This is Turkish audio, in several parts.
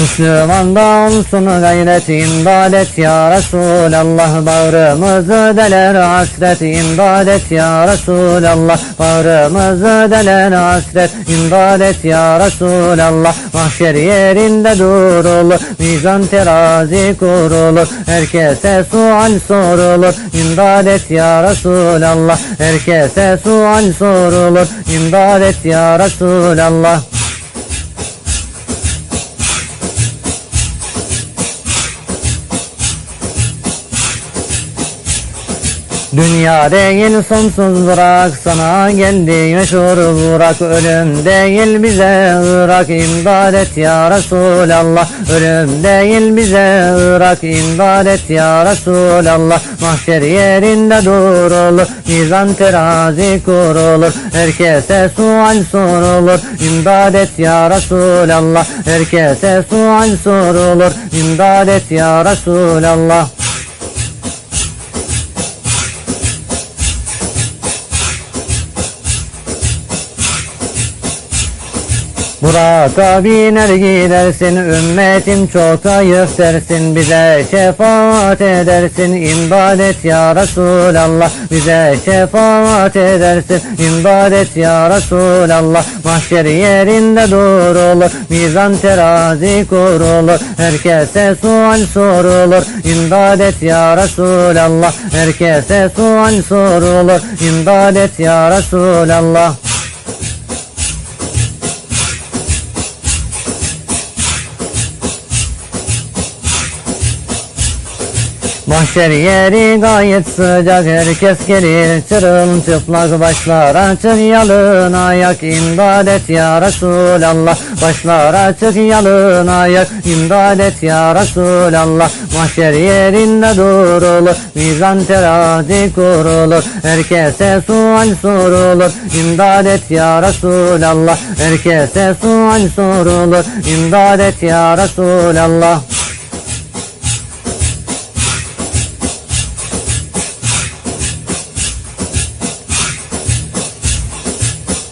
Müslümanda olsun gayret imdad ya Resulallah. Bağrımızı deler hasret imdad ya Resulallah. Bağrımızı deler hasret imdad et ya Resulallah. Mahşer yerinde durulur Mizan terazi kurulur. Herkese sual sorulur İmdad et ya Resulallah. Herkese sual sorulur İmdad ya Resulallah Dünya değil sonsuz bırak sana. Geldi meşhur bırak ölüm değil bize ırak imdad et ya Resulallah ölüm değil bize ırak imdad et ya Resulallah mahşer yerinde durulur. Mizan terazi kurulur herkese sual sorulur. İmdad et ya Resulallah herkese sual sorulur. İmdad et ya Resulallah Buraka biner gidersin ümmetim çok ayıp dersin bize şefaat edersin imdad ya Resulallah. Bize şefaat edersin imdad ya Resulallah. Mahşer yerinde durulur mizan terazi kurulur herkese sual sorulur imdad et ya Resulallah. Herkese sual sorulur imdad ya Resulallah Mahşer yeri gayet sıcak herkes gelir. Çırıl çıplak başlar açık yalın ayak. İmdad et ya Resulallah başlar açık yalın ayak. İmdad et ya Resulallah mahşer yerinde durulur. Mizan terazi kurulur herkese sual sorulur. İmdad et ya Resulallah herkese sual sorulur. İmdad et ya Resulallah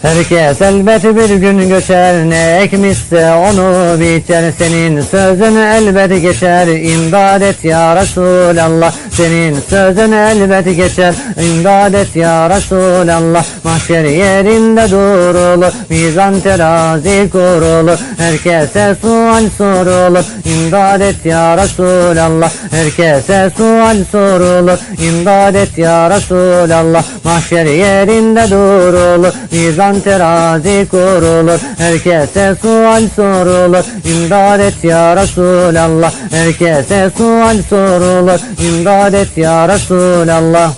Herkes elbet bir gün göçer ne ekmişse onu biçer senin sözün elbet geçer imdad et ya Resulallah. Senin sözün elbet geçer imdad et ya Resulallah. Mahşer yerinde durulur mizan terazi kurulur herkese sual sorulur imdad et ya Resulallah. Herkese sual sorulur imdad et ya Resulallah. Mahşer yerinde durulur mizan terazi kurulur Herkese sual sorulur. İmdad et ya Resulallah Herkese sual sorulur. İmdad et ya Resulallah